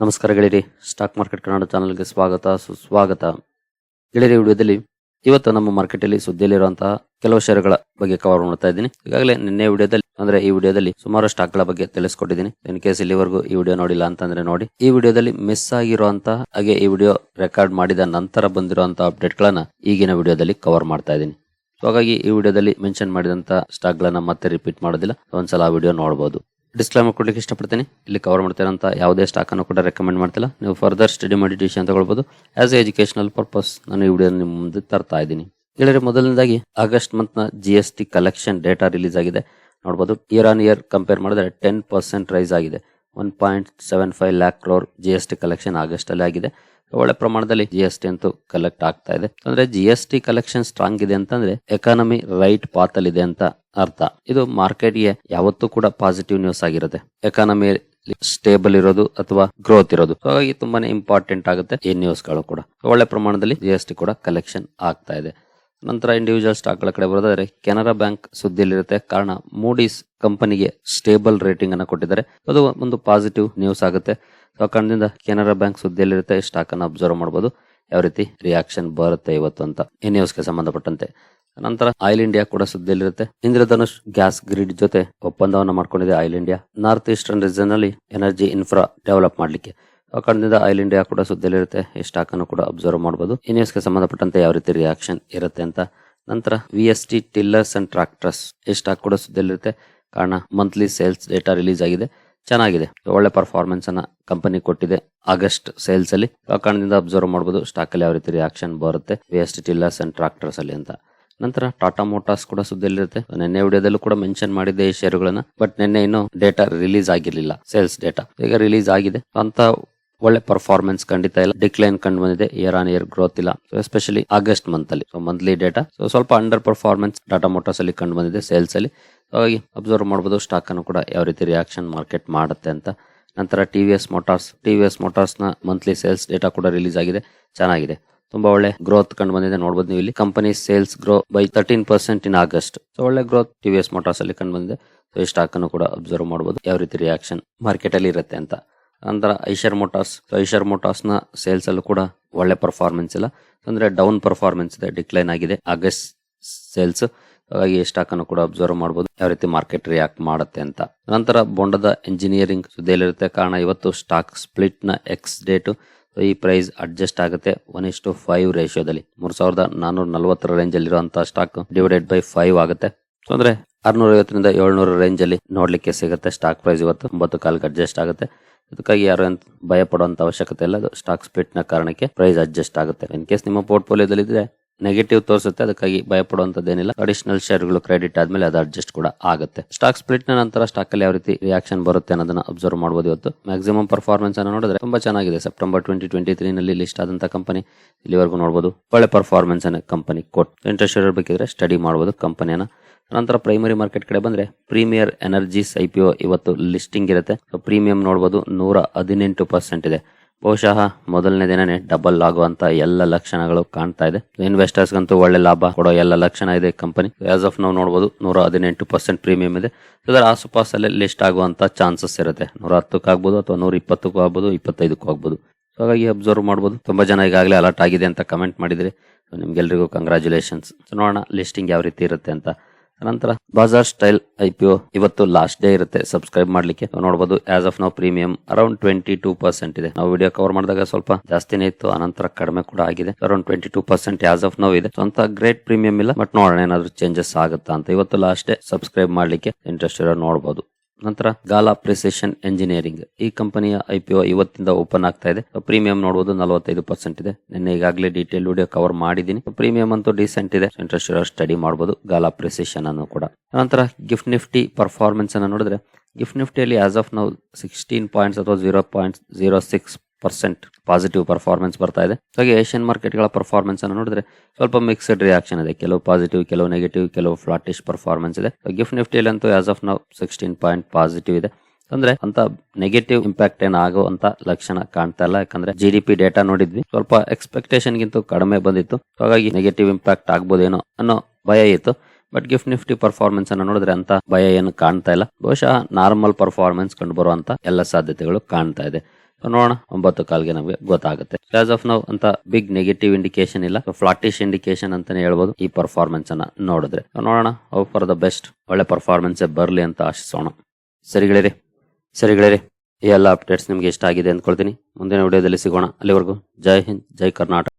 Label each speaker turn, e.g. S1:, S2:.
S1: ನಮಸ್ಕಾರ ಗೆಳೆಯರಿ stock market Kannada ಚಾನಲ್ಗೆ ಸ್ವಾಗತ, ಸುಸ್ವಾಗತ. ಗೆಳೆಯರಿ ವಿಡಿಯೋದಲ್ಲಿ ಇವತ್ತು ನಮ್ಮ ಮಾರ್ಕೆಟಲ್ಲಿ ಸುದ್ದಿಯಲ್ಲಿರುವಂತಹ ಕೆಲವು ಷೇರುಗಳ ಬಗ್ಗೆ ಕವರ್ ಮಾಡ್ತಾ ಇದ್ದೀನಿ. ಈಗಾಗಲೇ ನಿನ್ನೆ ವಿಡಿಯೋದಲ್ಲಿ, ಅಂದ್ರೆ ಈ ವಿಡಿಯೋದಲ್ಲಿ ಸುಮಾರು ಸ್ಟಾಕ್ಗಳ ಬಗ್ಗೆ ತಿಳಿಸ್ಕೊಟ್ಟಿದ್ದೀನಿ. ಇನ್ ಕೇಸ್ ಇಲ್ಲಿವರೆಗೂ ಈ ವಿಡಿಯೋ ನೋಡಿಲ್ಲ ಅಂತಂದ್ರೆ ನೋಡಿ. ಈ ವಿಡಿಯೋದಲ್ಲಿ ಮಿಸ್ ಆಗಿರುವಂತಹ, ಹಾಗೆ ಈ ವಿಡಿಯೋ ರೆಕಾರ್ಡ್ ಮಾಡಿದ ನಂತರ ಬಂದಿರುವಂತಹ ಅಪ್ಡೇಟ್ ಗಳನ್ನ ಈಗಿನ ವಿಡಿಯೋದಲ್ಲಿ ಕವರ್ ಮಾಡ್ತಾ ಇದ್ದೀನಿ. ಹಾಗಾಗಿ ಈ ವಿಡಿಯೋದಲ್ಲಿ ಮೆನ್ಷನ್ ಮಾಡಿದಂತ ಸ್ಟಾಕ್ ಗಳನ್ನ ಮತ್ತೆ ರಿಪೀಟ್ ಮಾಡೋದಿಲ್ಲ. ಒಂದ್ಸಲ ಆ ವಿಡಿಯೋ ನೋಡಬಹುದು ಡಿಸ್ಕ್ಲೈಮರ್ ಕೊಡ್ಲಿಕ್ಕೆ ಇಷ್ಟಪಡ್ತೀನಿ. ಇಲ್ಲಿ ಕವರ್ ಮಾಡ್ತಿರೋಂಥ ಯಾವುದೇ ಸ್ಟಾಕ್ ಅನ್ನು ಕೂಡ ರೆಕಮೆಂಡ್ ಮಾಡ್ತಿಲ್ಲ. ನೀವು ಫರ್ದರ್ ಸ್ಟಡಿ ಮಾಡಿ decision as a educational purpose ನಾನು ಈ ವಿಡಿಯೋ ನಿಮ್ಮ ಮುಂದೆ ತರ್ತಾ ಇದ್ದೀನಿ. ಹೇಳಿದ್ರೆ ಮೊದಲನೇದಾಗಿ August ಮಂತ್ನ G S T collection data release ಆಗಿದೆ. ನೋಡಬಹುದು ಇಯರ್ ಆನ್ ಇಯರ್ ಕಂಪೇರ್ ಮಾಡಿದ್ರೆ ಟೆನ್ ಪರ್ಸೆಂಟ್ ರೈಸ್ ಆಗಿದೆ. One point seven five lakh crore G S T collection August ಅಲ್ಲಿ ಆಗಿದೆ. ಒಳ್ಳೆ ಪ್ರಮಾಣದಲ್ಲಿ ಜಿ ಎಸ್ ಟಿ ಅಂತೂ ಕಲೆಕ್ಟ್ ಆಗ್ತಾ ಇದೆ. ಅಂದ್ರೆ G S T collection strong ಇದೆ ಅಂತಂದ್ರೆ ಎಕಾನಮಿ ರೈಟ್ ಪಾತ್ ಅಲ್ಲಿ ಇದೆ ಅಂತ ಅರ್ಥ. ಇದು ಮಾರ್ಕೆಟ್ಗೆ ಯಾವತ್ತೂ ಕೂಡ ಪಾಸಿಟಿವ್ ನ್ಯೂಸ್ ಆಗಿರುತ್ತೆ. ಎಕಾನಮಿ ಸ್ಟೇಬಲ್ ಇರೋದು ಅಥವಾ ಗ್ರೋತ್ ಇರೋದು. ಹಾಗಾಗಿ ತುಂಬಾನೇ ಇಂಪಾರ್ಟೆಂಟ್ ಆಗುತ್ತೆ ಈ ನ್ಯೂಸ್ಗಳು ಕೂಡ. ಒಳ್ಳೆ ಪ್ರಮಾಣದಲ್ಲಿ ಜಿ ಟಿ ಕೂಡ ಕಲೆಕ್ಷನ್ ಆಗ್ತಾ ಇದೆ. ನಂತರ ಇಂಡಿವಿಜುವಲ್ ಸ್ಟಾಕ್ಗಳ ಕಡೆ ಬರೋದಾದ್ರೆ ಕೆನರಾ ಬ್ಯಾಂಕ್ ಸುದ್ದಿಯಲ್ಲಿರುತ್ತೆ. ಕಾರಣ ಮೂಡೀಸ್ ಕಂಪನಿಗೆ ಸ್ಟೇಬಲ್ ರೇಟಿಂಗ್ ಅನ್ನ ಕೊಟ್ಟಿದ್ದಾರೆ. ಅದು ಒಂದು ಪಾಸಿಟಿವ್ ನ್ಯೂಸ್ ಆಗುತ್ತೆ. ಆ ಕಾರಣದಿಂದ ಕೆನರಾ ಬ್ಯಾಂಕ್ ಸುದ್ದಿಯಲ್ಲಿರುತ್ತೆ. ಸ್ಟಾಕ್ ಅನ್ನ ಅಬ್ಸರ್ವ್ ಮಾಡಬಹುದು ಯಾವ ರೀತಿ ರಿಯಾಕ್ಷನ್ ಬರುತ್ತೆ ಇವತ್ತು ಅಂತ. ಈ ನ್ಯೂಸ್ಗೆ ಸಂಬಂಧಪಟ್ಟಂತೆ. ನಂತರ ಆಯಿಲ್ ಇಂಡಿಯಾ ಕೂಡ ಸುದ್ದಿಯಲ್ಲಿರುತ್ತೆ. ಇಂದ್ರಧನುಷ್ ಗ್ಯಾಸ್ ಗ್ರಿಡ್ ಜೊತೆ ಒಪ್ಪಂದವನ್ನ ಮಾಡ್ಕೊಂಡಿದೆ Oil India. North eastern region ಅಲ್ಲಿ ಎನರ್ಜಿ ಇನ್ಫ್ರಾ ಡೆವಲಪ್ ಮಾಡ್ಲಿಕ್ಕೆ. ಆ ಕಾರಣದಿಂದ ಆಯಿಲ್ ಇಂಡಿಯಾ ಕೂಡ ಸುದ್ದಿಯಲ್ಲಿರುತ್ತೆ. ಈ ಸ್ಟಾಕ್ ಅನ್ನು ಕೂಡ ಅಬ್ಸರ್ವ್ ಮಾಡಬಹುದು ಈ ನ್ಯೂಸ್ಗೆ ಸಂಬಂಧಪಟ್ಟಂತೆ ಯಾವ ರೀತಿ ರಿಯಾಕ್ಷನ್ ಇರುತ್ತೆ ಅಂತ ನಂತರ V S T tillers and tractors ಈ ಸ್ಟಾಕ್ ಕೂಡ ಸುದ್ದಿಯಲ್ಲಿರುತ್ತೆ. ಕಾರಣ ಮಂತ್ಲಿ ಸೇಲ್ಸ್ ಡೇಟಾ ರಿಲೀಸ್ ಆಗಿದೆ. ಚೆನ್ನಾಗಿದೆ. ಒಳ್ಳೆ ಪರ್ಫಾರ್ಮೆನ್ಸ್ ಅನ್ನ ಕಂಪನಿ ಕೊಟ್ಟಿದೆ ಆಗಸ್ಟ್ ಸೇಲ್ಸ್ ಅಲ್ಲಿ. ಆ ಕಾರಣದಿಂದ ಅಬ್ಸರ್ವ್ ಮಾಡಬಹುದು ಸ್ಟಾಕ್ ಅಲ್ಲಿ ಯಾವ ರೀತಿ ರಿಯಾಕ್ಷನ್ ಬರುತ್ತೆ V S T tillers and tractors ಅಲ್ಲಿ ಅಂತ. ನಂತರ ಟಾಟಾ ಮೋಟಾರ್ಸ್ ಕೂಡ ಸುದ್ದಿಯಲ್ಲಿರುತ್ತೆ. ನಿನ್ನೆ ವಿಡಿಯೋದಲ್ಲೂ ಕೂಡ ಮೆನ್ಷನ್ ಮಾಡಿದ್ದೆ ಈ ಶೇರುಗಳನ್ನ ಬಟ್ ನಿನ್ನೆ ಇನ್ನು ಡೇಟಾ ರಿಲೀಸ್ ಆಗಿರ್ಲಿಲ್ಲ. ಸೇಲ್ಸ್ ಡೇಟಾ ಈಗ ರಿಲೀಸ್ ಆಗಿದೆ. ಅಂತ ಒಳ್ಳೆ ಪರ್ಫಾರ್ಮೆನ್ಸ್ ಖಂಡಿತ ಇಲ್ಲ. ಡಿಕ್ಲೈನ್ ಕಂಡು ಬಂದಿದೆ. ಇಯರ್ ಆನ್ ಇಯರ್ ಗ್ರೋತ್ ಇಲ್ಲ. ಎಸ್ಪೆಷಲಿ ಆಗಸ್ಟ್ ಮಂತ್ ಅಲ್ಲಿ. ಸೊ ಮಂತ್ಲಿ ಡೇಟಾ ಸೊ ಸ್ವಲ್ಪ ಅಂಡರ್ ಪರ್ಫಾರ್ಮೆನ್ಸ್ ಟಾಟಾ ಮೋಟರ್ಸ್ ಅಲ್ಲಿ ಕಂಡು ಬಂದಿದೆ ಸೇಲ್ಸ್ ಅಲ್ಲಿ. ಹಾಗಾಗಿ ಅಬ್ಸರ್ವ್ ಮಾಡಬಹುದು ಸ್ಟಾಕ್ ಅನ್ನು ಕೂಡ ಯಾವ ರೀತಿ ರಿಯಾಕ್ಷನ್ ಮಾರ್ಕೆಟ್ ಮಾಡುತ್ತೆ ಅಂತ. ನಂತರ T V S motors T V S ಮೋಟಾರ್ಸ್ನ monthly sales data ಕೂಡ ರಿಲೀಸ್ ಆಗಿದೆ. ಚೆನ್ನಾಗಿದೆ. ತುಂಬಾ ಒಳ್ಳೆ ಗ್ರೋತ್ ಕಂಡು ಬಂದಿದೆ. ನೋಡಬಹುದು ನೀವು ಇಲ್ಲಿ. Company sales grow by thirteen percent in August so ಒಳ್ಳೆ growth T V S motors ಅಲ್ಲಿ ಕಂಡು ಬಂದಿದೆ. ಸೊ ಈ ಸ್ಟಾಕ್ ಅನ್ನು ಕೂಡ ಅಬ್ಸರ್ವ್ ಮಾಡಬಹುದು ಯಾವ ರೀತಿ ರಿಯಾಕ್ಷನ್ ಮಾರ್ಕೆಟ್ ಅಲ್ಲಿ ಇರುತ್ತೆ ಅಂತ. ನಂತರ ಐಷರ್ ಮೋಟಾರ್ಸ್. ಐಶರ್ ಮೋಟಾರ್ಸ್ನ ಸೇಲ್ಸ್ ಅಲ್ಲೂ ಕೂಡ ಒಳ್ಳೆ ಪರ್ಫಾರ್ಮೆನ್ಸ್ ಇಲ್ಲ. ಅಂದ್ರೆ ಡೌನ್ ಪರ್ಫಾರ್ಮೆನ್ಸ್ ಇದೆ ಡಿಕ್ಲೈನ್ ಆಗಿದೆ. ಆಗಸ್ಟ್ ಸೇಲ್ಸ್ ಹಾಗಾಗಿ ಸ್ಟಾಕ್ ಅನ್ನು ಕೂಡ ಅಬ್ಸರ್ವ್ ಮಾಡಬಹುದು ಯಾವ ರೀತಿ ಮಾರ್ಕೆಟ್ ರಿಯಾಕ್ಟ್ ಮಾಡುತ್ತೆ ಅಂತ. ನಂತರ ಬೊಂಡದ ಇಂಜಿನಿಯರಿಂಗ್ ಸುದ್ದಿಯಲ್ಲಿರುತ್ತೆ. ಕಾರಣ ಇವತ್ತು ಸ್ಟಾಕ್ ಸ್ಪ್ಲಿಟ್ನ ಎಕ್ಸ್ ಡೇಟ್ ಈ ಪ್ರೈಸ್ ಅಡ್ಜಸ್ಟ್ ಆಗುತ್ತೆ ಒನ್ ಇಸ್ಟು ಫೈವ್ ರೇಷಿಯೋದಲ್ಲಿ ಮೂರ್ ಸಾವಿರದ ನಾನೂರ ನಲವತ್ತರ ರೇಂಜ್ ಅಲ್ಲಿರುವಂತಹ ಸ್ಟಾಕ್ ಡಿವೈಡೆಡ್ ಬೈ ಫೈವ್ ಆಗುತ್ತೆ. ಅಂದ್ರೆ ಆರ್ನೂರ ಐವತ್ತರಿಂದ ಏಳ್ನೂರ ರೇಂಜ್ ಅಲ್ಲಿ ನೋಡ್ಲಿಕ್ಕೆ ಸಿಗುತ್ತೆ ಸ್ಟಾಕ್ ಪ್ರೈಸ್ ಇವತ್ತು. ಒಂಬತ್ತು ಕಾಲಕ್ಕೆ ಅಡ್ಜಸ್ಟ್ ಆಗುತ್ತೆ. ಅದಕ್ಕಾಗಿ ಯಾರು ಭಯ ಪಡುವಂತ ಅವಶ್ಯಕತೆ ಇಲ್ಲ. ಸ್ಟಾಕ್ ಸ್ಪ್ಲಿಟ್ನ ಕಾರಣಕ್ಕೆ ಪ್ರೈಸ್ ಅಡ್ಜಸ್ಟ್ ಆಗುತ್ತೆ. ಇನ್ ಕೇಸ್ ನಿಮ್ಮ ಪೋರ್ಟ್ಫೋಲಿಯೋದಲ್ಲಿ ಇದ್ರೆ ನೆಗೆಟಿವ್ ತೋರಿಸುತ್ತೆ. ಅದಕ್ಕಾಗಿ ಭಯ ಪಡುವಂತದ್ದೇನಿಲ್ಲ ಅಡಿಷನಲ್ ಶೇರ್ಗಳು ಕ್ರೆಡಿಟ್ ಆದ್ಮೇಲೆ ಅದು ಅಡ್ಜಸ್ಟ್ ಕೂಡ ಆಗುತ್ತೆ. ಸ್ಟಾಕ್ ಸ್ಪ್ಲಿಟ್ನ ನಂತರ ಸ್ಟಾಕ್ ಅಲ್ಲಿ ಯಾವ ರೀತಿ ರಿಯಾಕ್ಷನ್ ಬರುತ್ತೆ ಅನ್ನೋದನ್ನ ಅಬ್ಸರ್ವ್ ಮಾಡಬಹುದು ಇವತ್ತು. ಮ್ಯಾಕ್ಸಿಮಮ್ ಪರ್ಫಾರ್ಮೆನ್ಸ್ ಅನ್ನು ನೋಡಿದ್ರೆ ತುಂಬಾ ಚೆನ್ನಾಗಿದೆ. ಸೆಪ್ಟೆಂಬರ್ ಟ್ವೆಂಟಿ ಟ್ವೆಂಟಿ ತ್ರೀ ನಲ್ಲಿ ಲಿಸ್ಟ್ ಆದಂತ ಕಂಪನಿ ಇಲ್ಲಿವರೆಗೂ ನೋಡಬಹುದು ಒಳ್ಳೆ ಪರ್ಫಾರ್ಮೆನ್ಸ್ ಅನ್ನ ಕಂಪನಿ ಕೊಟ್ಟು ಇಂಟ್ರೆಸ್ಟ್ ಬೇಕಿದ್ರೆ ಸ್ಟಡಿ ಮಾಡಬಹುದು ಕಂಪನಿಯನ್ನ ನಂತರ ಪ್ರೈಮರಿ ಮಾರ್ಕೆಟ್ ಕಡೆ ಬಂದ್ರೆ ಪ್ರೀಮಿಯರ್ ಎನರ್ಜೀಸ್ ಐ ಇವತ್ತು ಲಿಸ್ಟಿಂಗ್ ಇರುತ್ತೆ. ಸೊ ಪ್ರೀಮಿಯಂ ನೋಡಬಹುದು ನೂರ ಹದಿನೆಂಟು ಪರ್ಸೆಂಟ್ ಇದೆ. ಬಹುಶಃ ಮೊದಲನೇ ದಿನನೇ ಡಬಲ್ ಆಗುವಂತ ಎಲ್ಲ ಲಕ್ಷಣಗಳು ಕಾಣ್ತಾ ಇದೆ. ಇನ್ವೆಸ್ಟರ್ಸ್ ಗಂತೂ ಒಳ್ಳೆ ಲಾಭ ಕೊಡೋ ಎಲ್ಲ ಲಕ್ಷಣ ಇದೆ ಕಂಪನಿ ಆಸ್ ಆಫ್ ನಾವು ನೋಡಬಹುದು ನೂರ ಹದಿನೆಂಟು ಪರ್ಸೆಂಟ್ ಪ್ರೀಮಿಯಂ ಇದೆ. ಇದರ ಆಸುಪಾಸಲ್ಲೇ ಲಿಸ್ಟ್ ಆಗುವಂತ ಚಾನ್ಸಸ್ ಇರುತ್ತೆ. ನೂರ ಹತ್ತಕ್ಕೂ ಆಗ್ಬೋದು ಅಥವಾ ನೂರ ಇಪ್ಪತ್ತಕ್ಕೂ ಆಗ್ಬೋದು, ಇಪ್ಪತ್ತೈದಕ್ಕೂ ಆಗ್ಬೋದು. ಹಾಗಾಗಿ ಅಬ್ಸರ್ವ್ ಮಾಡಬಹುದು ತುಂಬಾ ಜನ ಈಗಾಗಲೇ ಅಲರ್ಟ್ ಆಗಿದೆ ಅಂತ ಕಮೆಂಟ್ ಮಾಡಿದ್ರಿ. ನಿಮ್ಗೆಲ್ರಿಗೂ ಕಂಗ್ರಾಚುಲೇಷನ್ಸ್ ನೋಡೋಣ ಲಿಸ್ಟಿಂಗ್ ಯಾವ ರೀತಿ ಇರುತ್ತೆ ಅಂತ. ನಂತರ Baazar style I P O ಇವತ್ತು ಲಾಸ್ಟ್ ಡೇ ಇರುತ್ತೆ. ಸಬ್ಸ್ಕ್ರೈಬ್ ಮಾಡ್ಲಿಕ್ಕೆ. ನೋಡಬಹುದು as of now premium around twenty two percent ಇದೆ. ನಾವು ವಿಡಿಯೋ ಕವರ್ ಮಾಡಿದಾಗ ಸ್ವಲ್ಪ ಜಾಸ್ತಿನೇ ಇತ್ತು. ಅನಂತರ ಕಡಿಮೆ ಕೂಡ ಆಗಿದೆ. Around twenty two percent as of now ಇದೆ. ಸ್ವಂತ ಗ್ರೇಟ್ ಪ್ರೀಮಿಯಂ ಇಲ್ಲ. ಬಟ್ ನೋಡೋಣ ಏನಾದ್ರು ಚೇಂಜಸ್ ಆಗುತ್ತಾ ಅಂತ. ಇವತ್ತು ಲಾಸ್ಟ್ ಡೇ ಸಬ್ಸ್ಕ್ರೈಬ್ ಮಾಡ್ಲಿಕ್ಕೆ ಇಂಟ್ರೆಸ್ಟ್ ಇರೋ ನೋಡಬಹುದು ನಂತರ ಗಾಲಾ ಪ್ರಿಸೆಷನ್ ಎಂಜಿನಿಯರಿಂಗ್. ಈ ಕಂಪನಿಯ ಐ ಪಿ ಒ ಇವತ್ತಿಂದ ಓಪನ್ ಆಗ್ತಾ ಇದೆ. ಪ್ರೀಮಿಯಂ ನೋಡಬಹುದು ನಲವತ್ತೈದು ಪರ್ಸೆಂಟ್ ಇದೆ. ನಿನ್ನೆ ಈಗಾಗಲೇ ಡೀಟೇಲ್ ವಿಡಿಯೋ ಕವರ್ ಮಾಡಿದ್ದೀನಿ. ಪ್ರೀಮಿಯಂ ಅಂತೂ ಡಿಸೆಂಟ್ ಇದೆ. ಇಂಟ್ರೆಸ್ಟ್ ಇರೋ ಸ್ಟಡಿ ಮಾಡಬಹುದು ಗಾಲಾ ಪ್ರಿಸೆಷನ್ ಅನ್ನು ಕೂಡ. ನಂತರ ಗಿಫ್ಟ್ ನಿಫ್ಟಿ ಪರ್ಫಾರ್ಮೆನ್ಸ್ ಅನ್ನು ನೋಡಿದ್ರೆ gift ನಿಫ್ಟಿಯಲ್ಲಿ as of now sixteen points ಅಥವಾ zero point zero six percent positive performance ಬರ್ತಾ ಇದೆ. ಹಾಗೆ ಏಷ್ಯನ್ ಮಾರ್ಕೆಟ್ಗಳ ಪರ್ಫಾರ್ಮೆನ್ಸ್ ಅನ್ನು ನೋಡಿದ್ರೆ ಸ್ವಲ್ಪ ಮಿಕ್ಸ್ಡ್ ರಿಯಾಕ್ಷನ್ ಇದೆ. ಕೆಲವು ಪಾಸಿಟಿವ್ ಕೆಲವು ನೆಗೆಟಿವ್ ಕೆಲವು ಫ್ಲಾಟಿಶ್ ಪರ್ಫಾರ್ಮೆನ್ಸ್ ಇದೆ. ಗಿಫ್ಟ್ ನಿಫ್ಟಿಯಲ್ಲಿ ಅಂತೂ as of now sixteen point positive ಇದೆ. ಅಂದ್ರೆ ಅಂತ ನೆಗೆಟಿವ್ ಇಂಪ್ಯಾಕ್ಟ್ ಏನ್ ಆಗುವಂತ ಲಕ್ಷಣ ಕಾಣ್ತಾ ಇಲ್ಲ. ಯಾಕಂದ್ರೆ ಜಿ ಡಿ ಪಿ ಡೇಟಾ ನೋಡಿದ್ವಿ. ಸ್ವಲ್ಪ ಎಕ್ಸ್ಪೆಕ್ಟೇಷನ್ ಗಿಂತ ಕಡಿಮೆ ಬಂದಿತ್ತು. ಹಾಗಾಗಿ ನೆಗೆಟಿವ್ ಇಂಪ್ಯಾಕ್ಟ್ ಆಗ್ಬೋದೇನೋ ಅನ್ನೋ ಭಯ ಇತ್ತು. ಬಟ್ ಗಿಫ್ಟ್ ನಿಫ್ಟಿ ಪರ್ಫಾರ್ಮೆನ್ಸ್ ಅನ್ನು ನೋಡಿದ್ರೆ ಅಂತ ಭಯ ಏನು ಕಾಣ್ತಾ ಇಲ್ಲ. ಬಹುಶಃ ನಾರ್ಮಲ್ ಪರ್ಫಾರ್ಮೆನ್ಸ್ ಕಂಡು ಬರುವಂತ ಎಲ್ಲ ಸಾಧ್ಯತೆಗಳು ಕಾಣ್ತಾ ಇದೆ. ನೋಡೋಣ. ಒಂಬತ್ತು ಕಾಲ್ಗೆ ನಮಗೆ ಗೊತ್ತಾಗುತ್ತೆ. ಆಸ್ ಆಫ್ ನೌ ಅಂತ ಬಿಗ್ ನೆಗೆಟಿವ್ ಇಂಡಿಕೇಶನ್ ಇಲ್ಲ. ಫ್ಲಾಟಿಶ್ ಇಂಡಿಕೇಶನ್ ಅಂತಾನೆ ಹೇಳ್ಬೋದು ಈ ಪರ್ಫಾರ್ಮೆನ್ಸ್ ಅನ್ನ ನೋಡಿದ್ರೆ. ನೋಡೋಣ ಅವ್ ಫಾರ್ ದ ಬೆಸ್ಟ್ ಒಳ್ಳೆ ಪರ್ಫಾರ್ಮೆನ್ಸ್ ಬರ್ಲಿ ಅಂತ ಆಶಿಸೋಣ. ಸರಿಗಳಿರಿ ಸರಿಗಳಿರಿ ಈ ಎಲ್ಲ ಅಪ್ಡೇಟ್ಸ್ ನಿಮ್ಗೆ ಇಷ್ಟ ಆಗಿದೆ ಅಂದ್ಕೊಳ್ತೀನಿ. ಮುಂದಿನ ವಿಡಿಯೋದಲ್ಲಿ ಸಿಗೋಣ. ಅಲ್ಲಿವರೆಗೂ ಜೈ ಹಿಂದ್, ಜೈ ಕರ್ನಾಟಕ.